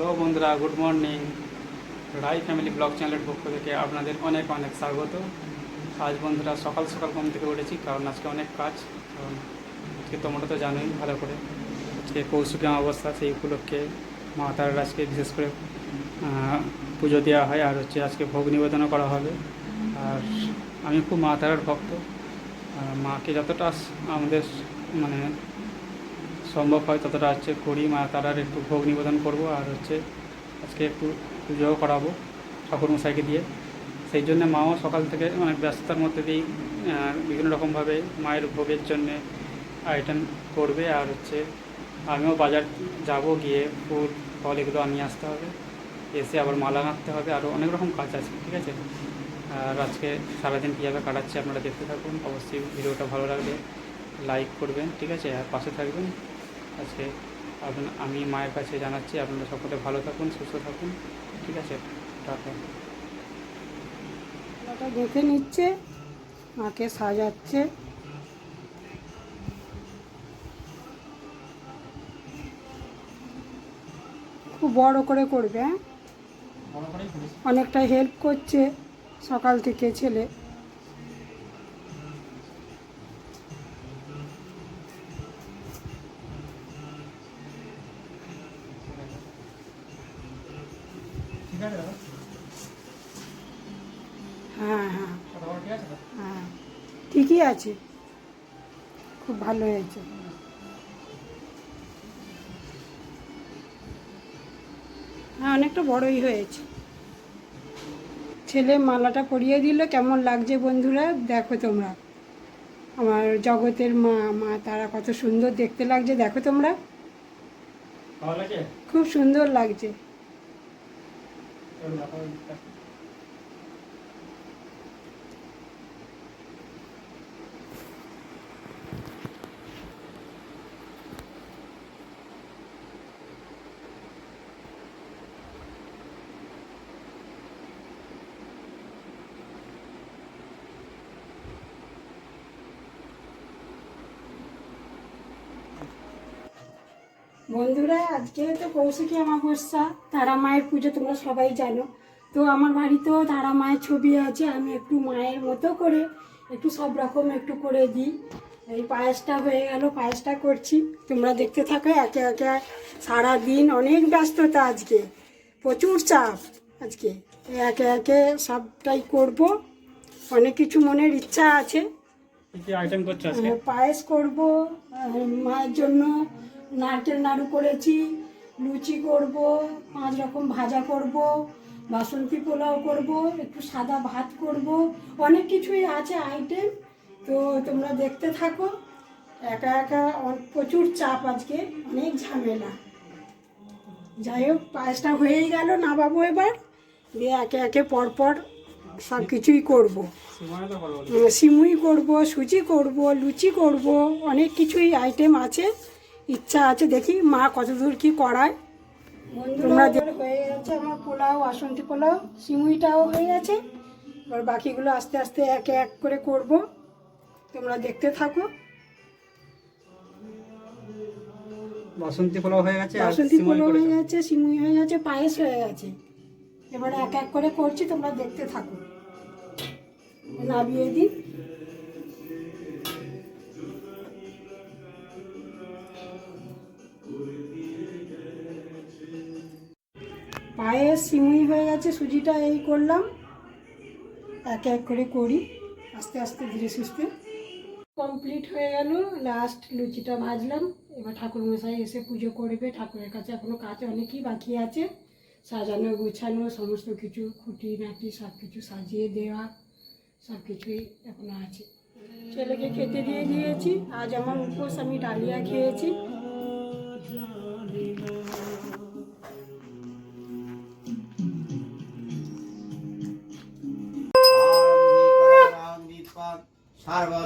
Hello বন্ধুরা, good morning. Rai family blog চ্যানেলের পক্ষ থেকে আপনাদের অনেক অনেক স্বাগত। আজ বন্ধুরা সকাল সকাল ঘুম থেকে উঠেছি, কারণ আজকে অনেক কাজ। কারণ আজকে তোমরা তো জানোই, ভালো করে। আজকে কৌশিকী অমাবস্যা, সেই উপলক্ষে মা তারার আজকে বিশেষ করে পুজো দেওয়া হয়, আর হচ্ছে আজকে ভোগ নিবেদনও করা হবে। আর আমি খুব মা তারার ভক্ত। মাকে যতটা আমাদের মানে সম্ভব হয় ততটা হচ্ছে করি, মা তারার একটু ভোগ নিবেদন করব আর হচ্ছে আজকে একটু পুজোও করাবো ঠাকুরমশাইকে দিয়ে। সেই জন্য মাও সকাল থেকে অনেক ব্যস্ততার মধ্যে দিয়েই বিভিন্ন রকমভাবে মায়ের ভোগের জন্যে আইটেম করবে আর হচ্ছে আমিও বাজার যাব গিয়ে ফুল, ফল এগুলো নিয়ে আসতে হবে, এসে আবার মালা গাঁথতে হবে আরও অনেক রকম কাজ আছে, ঠিক আছে? আর আজকে সারাদিন কীভাবে কাটাচ্ছি আপনারা দেখতে থাকুন, অবশ্যই ভিডিওটা ভালো লাগবে লাইক করবেন, ঠিক আছে? আর পাশে থাকবেন। আজকে আপনা- আমি মায়ের কাছে জানাচ্ছি আপনারা সকলে ভালো থাকুন সুস্থ থাকুন ঠিক আছে? টাটা। দেখে নিচ্ছে মাকে সাজাচ্ছে। খুব বড় করে করবে হ্যাঁ? অনেকটা হেল্প করছে সকাল থেকে ছেলে। আছে। খুব ভালো হয়েছে। হ্যাঁ অনেকটা বড়ই হয়েছে। ছেলে মালাটা পরিয়ে দিল কেমন লাগছে বন্ধুরা? দেখো তোমরা। আমার জগতের মা মা তারা কত সুন্দর দেখতে লাগছে দেখো তোমরা। খুব সুন্দর লাগছে। বন্ধুরা আজকে তো কৌশিকী অমাবস্যা তারা মায়ের পুজো তোমরা সবাই জানো। তো আমার বাড়িতেও তারা মায়ের ছবি আছে আমি একটু মায়ের মতো করে একটু সব রকম একটু করে দিই। এই পায়েসটা হয়ে গেল পায়েসটা করছি। তোমরা দেখতে থাকো একে একে সারা দিন অনেক ব্যস্ততা আজকে। প্রচুর চাপ আজকে। একে একে সবটাই করব। অনেক কিছু মনের ইচ্ছা আছে। আহ, পায়েস করব মায়ের জন্য নারকেল নাড়ু করেছি লুচি করব পাঁচ রকম ভাজা করব বাসন্তী পোলাও করব একটু সাদা ভাত করব অনেক কিছুই আছে আইটেম তো তোমরা দেখতে থাকো একা একা প্রচুর চাপ আজকে অনেক ঝামেলা। যাই হোক পায়েসটা হয়েই গেল না বাবু এবার দিয়ে একে একে পরপর সব কিছুই করব। সিমুই করব সুজি করব লুচি করব অনেক কিছুই আইটেম আছে। ইচ্ছা আছে দেখি মা কতদূর কি করায়। তোমরা যে- হয়ে গেছে আমার পোলাও বাসন্তী পোলাও সিমুইটাও হয়ে গেছে। এবার বাকিগুলো আস্তে আস্তে একে এক করে করব। তোমরা দেখতে থাকো। বাসন্তী পোলাও হয়ে গেছে আর বাসন্তী পোলাও হয়ে গেছে সিমুই হয়ে গেছে পায়েস হয়ে গেছে। এবার এক এক করে করছি তোমরা দেখতে থাকো। নাবিয়ে দিই। পায়েস সিমুই হয়ে গেছে, সুজিটা এই করলাম। এক এক করে করি, আস্তে আস্তে, ধীরে সুস্থে। কমপ্লিট হয়ে গেল লাস্ট লুচিটা ভাজলাম। এবার ঠাকুর মশাই এসে পুজো করবে। ঠাকুরের কাছে এখনও কাজ অনেকই বাকি আছে। সাজানো, গুছানো, সমস্ত কিছু, খুঁটি নাটি সব কিছু সাজিয়ে দেওয়া, সব কিছুই এখনও আছে। ছেলেকে খেতে দিয়ে দিয়েছি। আজ আমার উপোস, আমি ডালিয়া খেয়েছি।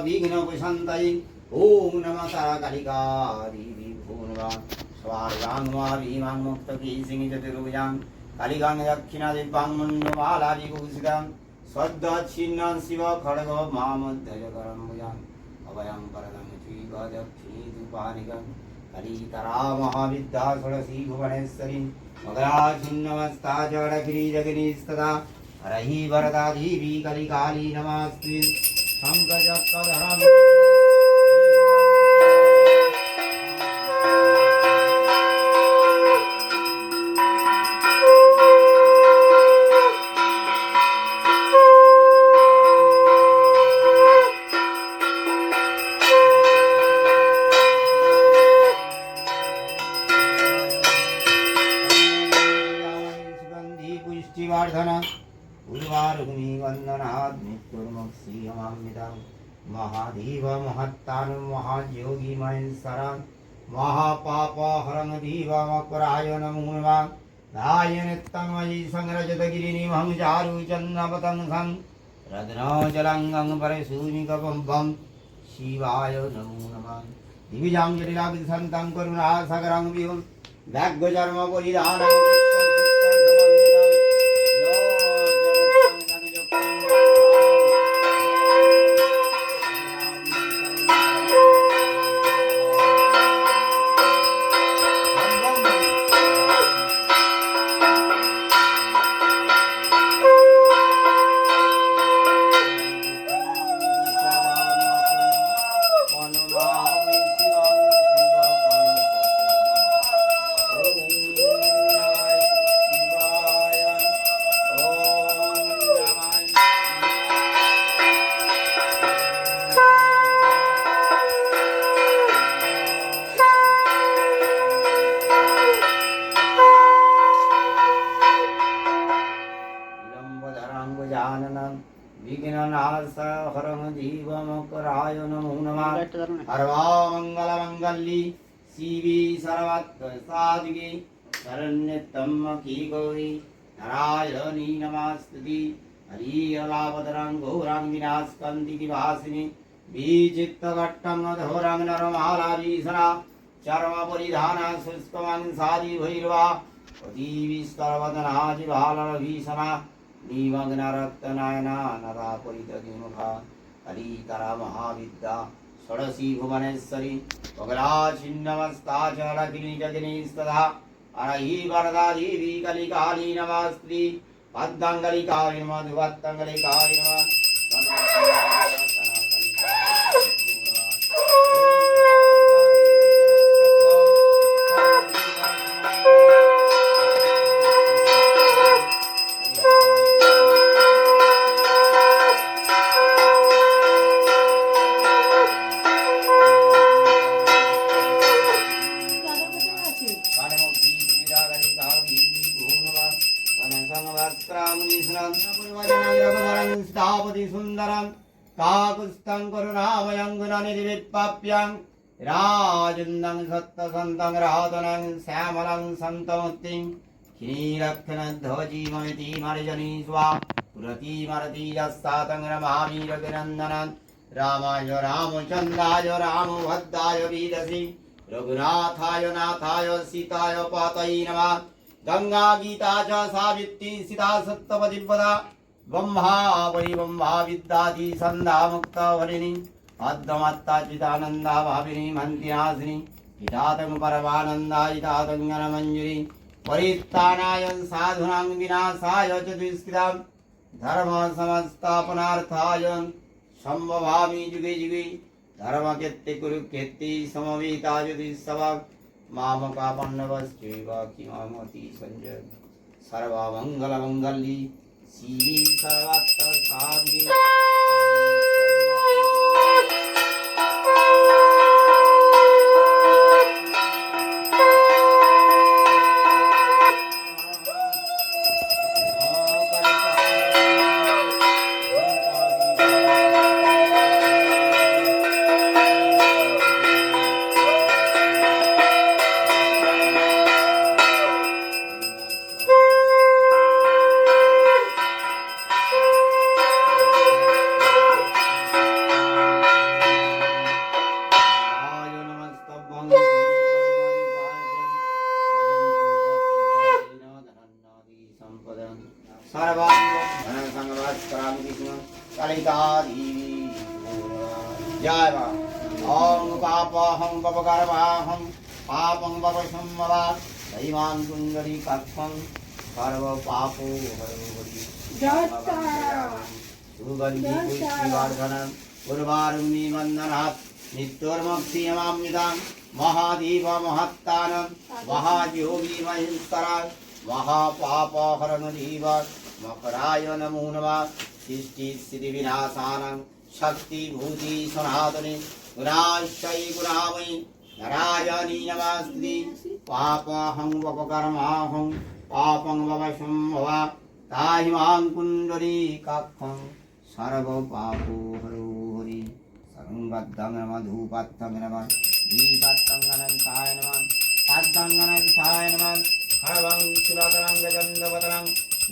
विघ्नोपशान्तये ॐ नमः ताराकालिकारि विभो नमः स्वार्गां वा भीमां मुक्तकी सिंहचतुर्भुजां कालिकां दक्षिणादिपां मण्डमालादिकुसितां स्वद्दाच्छिन्नां शिव खड्ग मामध्यजकरं भुजाम् अभयं परदं श्रीगदक्षिणीधुपानिकं कलितरा महाविद्या षोडशी भुवनेश्वरी मगराचिन्नमस्ता जडगिरिजगिरीस्तदा हरहि वरदा देवी कलिकाली नमास्ति शङ्खचक्रधरम् सुगन्धी महात्तानं महायोगी महेश्वरान् महापापहरणधीवामपरायणमुवान् धायनित्तन्मयि संरजतगिरिनिमहं चारुचन्द्रपतङ्गं रत्नजलङ्गं बम शिवाय नमो नमः। दिव्यांगिरिला विसंतं करुणा दिविजां जटिलाभिसन्तं करुणासगरं बोली व्याघ्रचर्मपरिधानं हरं जीवमकराय नमो नमः सर्वामङ्गलमङ्गल्ये शिवे सर्वात्मसादिके शरण्यतम्मकी गौरी नारायणी नमास्तुति हरियलावतरां गौरां विनास्कन्दिति भासिनि बीजिक्तघट्टं घोरां नरमालाभीषणा चर्मपरिधाना शुष्कमान् सारी भैर्वा प्रदीवि सर्वदनाजिभालभीषणा अतीविस्तरवदनाजिभालभीषणा निमग्नरक्तनयना नरापरितद्युमुखा हरितरा महाविद्या षडशी भुवनेश्वरी बगलाचिन्नमस्ता जडगिरिजगिनीस्तदा अरही वरदादेवी कलिकाली नमस्त्री पद्मङ्गलिकाय नमः धुवत्तङ्गलिकाय नमः पाप्यां राजन्दं सत्तसन्तं रातनं श्यामलं सन्तमुक्तिं क्षीरक्षणध्वजीमयति मर्जनी स्वा पुरती मरती यस्तातं रमामि रघुनन्दनं रामाय रामचन्द्राय रामभद्राय वीरसि रघुनाथाय नाथाय सीताय पातयि नमः गङ्गा गीता च सावित्री सीता सप्तपदिपदा ब्रह्मा वै ब्रह्मा विद्यादि सन्धा मुक्ता हरिणी అర్ధమత్తాచితానందాభావిని మంతినాశిని ఇతాతము పరమానందాయితాతంగనమంజురి పరిత్తానాయం సాధునాం వినాశాయోచిస్కృతాం ధర్మ సమస్థాపనార్థాయ সম্ভবামি যুগে যুগে ধর্ম কেত্তি কুরু কেত্তি সমবেতা যদি সবা মাম কাপন্নবশ্চৈব কিমামতি সঞ্জয় সর্বমঙ্গলমঙ্গলি শিবি সর্বাত্ম সাধু পাপো হরি জয় তারা সুগন্ধি পুষ্টিবর্ধনম পূর্বারুণি মন্দনাথ নিত্যর্মক্ষিয়মামৃতাং মহাদেব মহত্তানম মহাযোগী মহেশ্বরা মহাপাপহরণদেব মকরায় নমো নমঃ সৃষ্টি পাপং ববশম ভব তাহিমাং কুণ্ডলী কাক্ষং সর্ব পাপো হরো হরি সর্বদ্দং নম, ধূপাত্তং নম, দীপাত্তং অনন্তায় নম পাদ্দং অনন্তায় নম হরবং সুরতরং গজন্দবতরং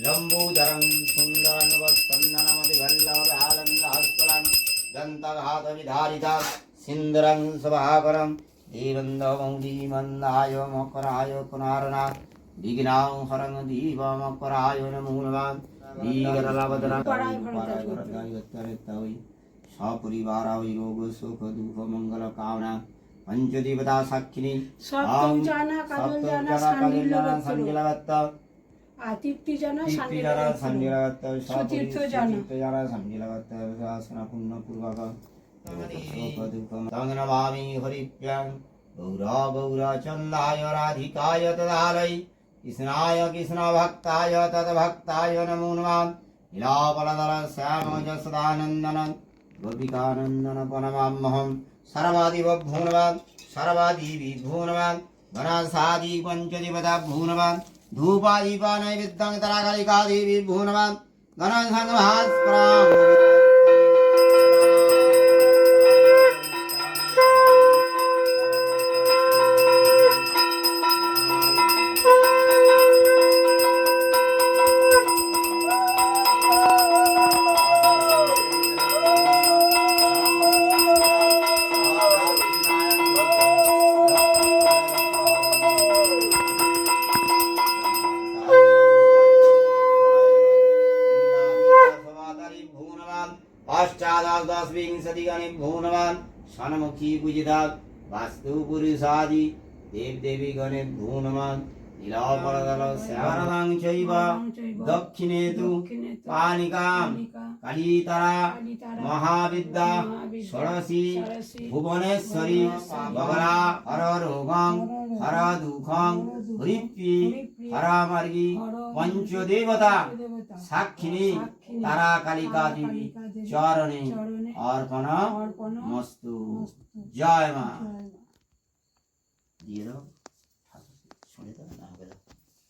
লম্বুদরং সুন্দরং বৎসন্ননমতি ভল্লভালন্দহস্তরং দন্তঘাত বিধারিতা সিন্দুরং সভাকরಂ মকরায় পুনর্নাথ বিঘ্নাং হরং দীপমকরায় নমো নমঃ দীগরলবদরং পরায় ভরতায় পরায় সপরিবারায় রোগ সুখ দুঃখ মঙ্গল কামনা পঞ্চদেবতা সাক্ষিনী সপ্তম জানা কাজল জানা সান্ডিল্য গোত্র সঞ্জলবত্ত জানা। সঞ্জলবত্ত সুতীর্থ জানা। সুতীর্থ যারা পূর্ণ পূর্বক সুখ দুঃখ তং হরিপ্যাং গৌর গৌর চন্দায় রাধিকায় তদালয় कृष्णाय कृष्णभक्ताय तद्भक्ताय नमो नमः लीलापलदर श्यामजसदानन्दन गोपिकानन्दन प्रणमामहं सर्वादिवभूनवान् सर्वादिविभूनवान् घनासादि पञ्चदिवदाभूनवान् धूपादिपानैविद्यं तराकलिकादिविभूनवान् घनसङ्घभास्पराम् पञ्चदिवता भूनवान् धूपादीपा नैवेद्यं तराकालिकादेवी भूनवान् गणसङ्घभास्पराम् पश्चादास्विंशतिगणे भूनवान् षण्मुखी पूजितात् वास्तुपुरुषादि देवदेवी गणे নীলাপরদলৌ শ্যামরদং চৈব দক্ষিণে তু কালিকাম কালীতারা মহাবিদ্যা ষোড়শী ভুবনেশ্বরী বগলা হর রোগং হর দুঃখং হৃপ্পি হরামার্গী পঞ্চদেবতা সাক্ষিণী তারা কালিকা দেবী চরণে অর্পণ মস্তু জয় মা দিয়ে দাও শুনে দাও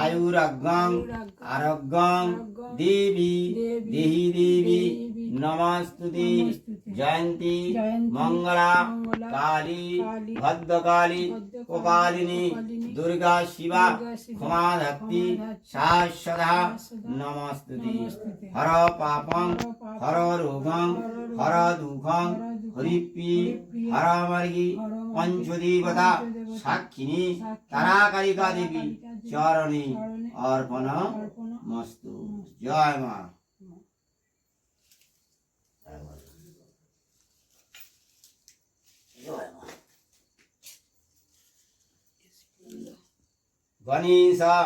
আয়ুরাজ্ঞাং, আরোগ্যং দেবী দেহি দেবী নমস্তুতি জয়ন্তী মঙ্গলা কালী কালী, ভদ্রকালী কপালিনী দুর্গা শিবা ক্ষমাধত্তি ক্ষমাধত্তি, শাশ্বতা নমস্তুতি হর পাপং হর হর রোগং হর হর দুঃখং হর হরিপ্রি হরমার্গী হরমার্গী, পঞ্চদেবতা পঞ্চদেবতা, সাক্ষিণী সাক্ষিণী, তারা কালিকা দেবী তারা কালিকা দেবী, চরণে চরণে অর্পণ অর্পণ মস্তু জয় মা জয় মা গণেশা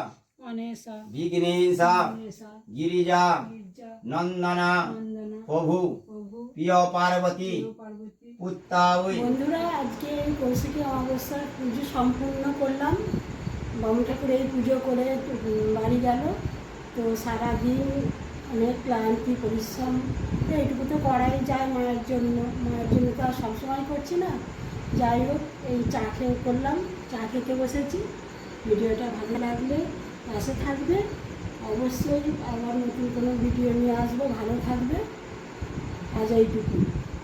অনেশা বিঘ্নেশা অনেশা গিরিজা গির্জা নন্দনা নন্দনা প্রভু প্রভু প্রিয় পার্বতী শিব পার্বতী পুত্তাউই বন্ধুরা আজকে এই কৌশিকী অমাবস্যার পুজো সম্পূর্ণ করলাম। বামু ঠাকুর এই পুজো করে বাড়ি গেল। তো সারাদিন অনেক ক্লান্তি, পরিশ্রম। তো এইটুকু তো করাই যায় মায়ের জন্য। মায়ের জন্য তো আর সবসময় করছি না। যাই হোক, এই চা খেয়ে করলাম। চা খেতে বসেছি। ভিডিওটা ভালো লাগলে পাশে থাকবে। অবশ্যই আবার নতুন কোনো ভিডিও নিয়ে আসব। ভালো থাকবে। আজ এইটুকু।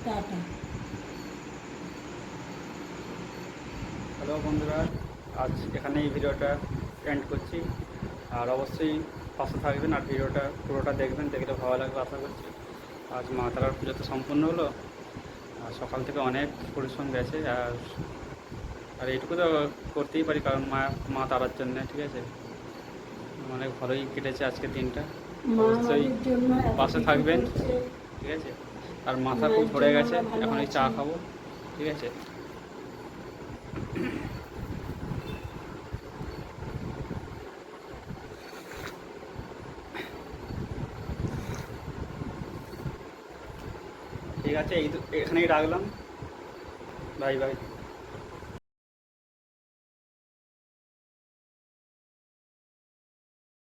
টাটা। বন্ধুরা আজ এখানে এই ভিডিওটা এন্ড করছি। আর অবশ্যই পাশে থাকবেন আর ভিডিওটা পুরোটা দেখবেন দেখলে ভালো লাগবে আশা করছি। আজ মা তারার পুজো তো সম্পূর্ণ হলো। আর সকাল থেকে অনেক পরিশ্রম গেছে আর আর এইটুকু তো করতেই পারি কারণ মা মা তারার জন্যে ঠিক আছে? অনেক ভালোই কেটেছে আজকে দিনটা। অবশ্যই পাশে থাকবেন। ঠিক আছে? আর মাথা খুব ধরে গেছে এখন এই চা খাব ঠিক আছে? ঠিক আছে এই এখানেই রাখলাম। Bye bye.